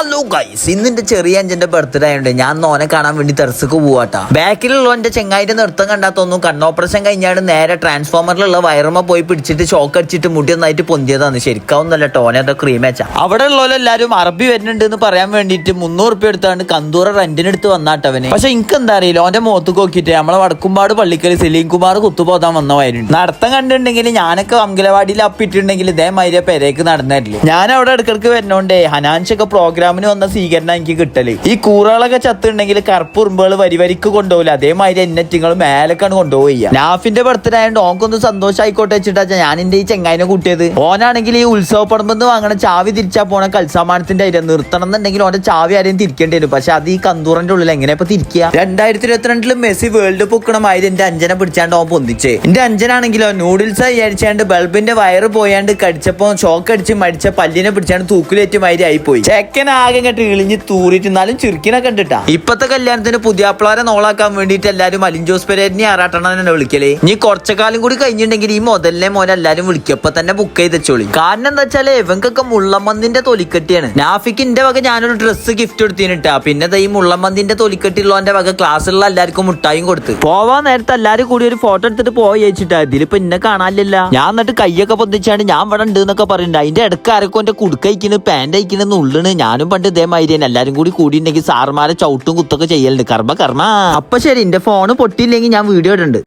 Hello guys ഇന്ന് എന്റെ ചെറിയ അഞ്ചന്റെ ബർത്ത്ഡേ ആയതുകൊണ്ട് ഞാൻ നോനെ കാണാൻ വേണ്ടി തെറസക്ക് പോവാട്ടാ. ബാക്കിലുള്ള എന്റെ ചെങ്ങായിന്റെ നൃത്തം കണ്ടാത്തൊന്നും തോന്നും കണ്ണോപ്പറേഷൻ കഴിഞ്ഞാണ് നേരെ ട്രാൻസ്ഫോമറിലുള്ള വയറമ്മ പോയി പിടിച്ചിട്ട് ഷോക്ക് അടിച്ചിട്ട് മുടി നന്നായിട്ട് പൊന്തിയതാണ്. ശരിക്കാവുന്നല്ല ടോനെ ക്രീം ക്രീമേച്ച അവിടെ ഉള്ളവരെല്ലാരും അറബി വരുന്നുണ്ട് എന്ന് പറയാൻ വേണ്ടിയിട്ട് മുന്നൂറ് റുപ്യ എടുത്താണ് കന്തൂറ റെന്റിനെടുത്ത് വന്നാട്ടവന് പക്ഷെ എനിക്ക് എന്താ അറിയില്ല ഓന്റെ മുഖത്ത് നോക്കിയിട്ട് നമ്മളെ വടക്കുംപാട് പള്ളിക്കൽ സലീം കുമാർ കുത്തുപോതാൻ വന്ന വയറുണ്ട് നടത്തം കണ്ടിട്ടുണ്ടെങ്കിൽ ഞാനൊക്കെ അമ്പലവാടിയിൽ അപ്പിട്ടുണ്ടെങ്കിൽ ഇതേമാതിരി പെരേക്ക് നടന്നിട്ടില്ല ഞാൻ അവിടെ ഇടക്കിടക്ക് വരുന്നോണ്ടേ ഹനാൻഷൊക്കെ പ്രോഗ്രാമിന് വന്ന സ്വീകരണം എനിക്ക് കിട്ടൽ. ഈ കൂറകളൊക്കെ ചത്തുണ്ടെങ്കിൽ കറുപ്പുറുമ്പുകൾ വരി വരിക്ക് കൊണ്ടുപോകില്ല അതേമാതിരി എന്നറ്റിങ്ങൾ മേലക്കാണ് കൊണ്ടുപോയി നാഫിന്റെ ബർത്ത്ഡേ ആയതുകൊണ്ട് ഓൻക്കൊന്ന് സന്തോഷമായിക്കോട്ടെ വെച്ചിട്ടാ ഞാൻ എന്റെ ഈ ചെങ്ങായിനെ കൂട്ടിയത്. ഓനാണെങ്കിൽ ഈ ഉത്സവ പറമ്പെന്ന് വാങ്ങണ ചാവി തിരിച്ചാ പോണ കൽസമാനത്തിന്റെ അതിൽ നിർത്തണം എന്നുണ്ടെങ്കിൽ ഓന്റെ ചാവി ആരെയും തിരിക്കേണ്ടി വരും. പക്ഷെ അത് ഈ കന്തൂറിന്റെ ഉള്ളിൽ എങ്ങനെ ഇപ്പൊ തിരിക്കുക രണ്ടായിരത്തി ഇരുപത്തിരണ്ടിൽ മെസ്സി വേൾഡ് പൊക്കണമായത് എന്റെ അഞ്ചനെ പിടിച്ചാണ്ട് ഓൻ പൊന്തിച്ചേ. എന്റെ അഞ്ചനാണെങ്കിലോ നൂഡിൽസ് വിചാരിച്ചാണ്ട് ബൾബിന്റെ വയറ് പോയാണ്ട് കടിച്ചപ്പോ ഷോക്ക് അടിച്ച് മടിച്ച പല്ലിനെ പിടിച്ചാണ്ട് തൂക്കിലേറ്റ് മാതിരി ആയി പോയി ചെക്കൻ ആകെ ഇങ്ങോട്ട് ഇളിഞ്ഞ് തൂറിട്ട് എന്നാലും ചുരുക്കിനൊക്കെ കണ്ടിട്ടാ. ഇപ്പത്തെ കല്യാണത്തിന് പുതിയാപ്പിളാരെ നോളാക്കാൻ വേണ്ടിയിട്ട് എല്ലാരും അലിഞ്ചോസ് ജോസ് പെരേരിനെ ആറാട്ടണം തന്നെ വിളിക്കലേ. നീ കുറച്ച കാലം കൂടി കഴിഞ്ഞിട്ടുണ്ടെങ്കിൽ ഈ മുതലിനെ മോനെ എല്ലാരും വിളിക്കപ്പ തന്നെ ബുക്ക് ചെയ്ത് വെച്ചോളി. കാരണം എന്താ വെച്ചാൽ ഇവങ്കൊക്കെ മുള്ളമ്മന്തിന്റെ തൊലിക്കെട്ടിയാണ്. നാഫിക്ക് എന്റെ വക ഞാനൊരു ഡ്രസ്സ് ഗിഫ്റ്റ് എടുത്തിട്ടാ പിന്നെ ദാ ഈ മുള്ളമ്മന്തിന്റെ തൊലിക്കെട്ടിയുള്ളവന്റെ വക ക്ലാസ്സിലുള്ള എല്ലാവർക്കും മുട്ടായും കൊടുത്ത്. പോവാൻ നേരത്തെ എല്ലാരും കൂടി ഒരു ഫോട്ടോ എടുത്തിട്ട് പോയി അയച്ചിട്ടാ ഇതിലിപ്പോ എന്നെ കാണാനില്ല ഞാൻ എന്നിട്ട് കൈയൊക്കെ പൊന്തിച്ചാണ് ഞാൻ ഇവിടെ ഉണ്ട് എന്നൊക്കെ പറയുന്നുണ്ട് അതിന്റെ ഇടയ്ക്ക് ആരൊക്കെ എന്റെ പാന്റ് പാന്റ് ഉള്ളണ് ഉള്ളിണ് ഞാനും പണ്ട് ഇതേമാതിരി എല്ലാരും കൂടി കൂടിയിട്ടുണ്ടെങ്കിൽ സാറുമാരെ ചവിട്ടും കുത്തൊക്കെ ചെയ്യലുണ്ട്. കർമ്മ കർമ്മ. അപ്പൊ ശരി എന്റെ ഫോണ് പൊട്ടിയില്ലെങ്കിൽ ഞാൻ വീഡിയോ ഇടുന്നുണ്ട്